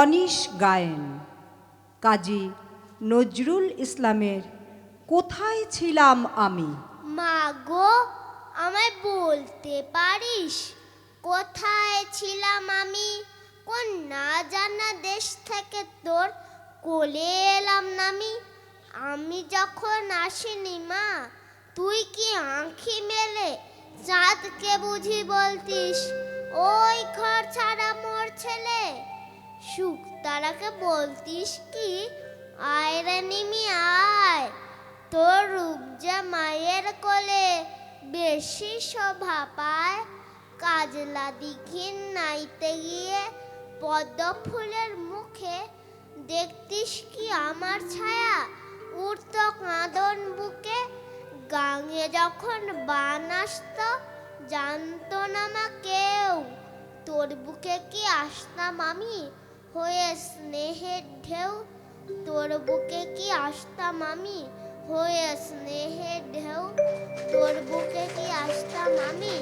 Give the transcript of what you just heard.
Anise Gayen. Kazi Nazrul ইসলামের, কোথায় ছিলাম আমি? মা গো, আমায় বলতে পারিস? কোথায় ছিলাম আমি? কোন না জানা দেশ থেকে তোর কোলে এলাম নামি আমি? যখন আসিনি মা, তুই কি আঁখি মেলে চাঁদকে বুঝি বলতিস? ওই ঘর সুখ বলতিস কি? আয় রে নিমি, আয়। তোর রূপ যে মায়ের কোলে, বেশি শোভা পায়। কাজলা দিঘির নাইতে গিয়ে পদ্ম ফুলের মুখে, দেখতিস কি আমার ছায়া? উঠত কাঁদন বুকে, গাঙে যখন বান আসতো, জানতো না মা কেউ। তোর বুকে কি আসতাম আমি? হয়ে স্নেহের ঢেউ তোর বুকে কি আসতাম আমি? হয়ে স্নেহের ঢেউ তোর বুকে কি আসতাম আমি?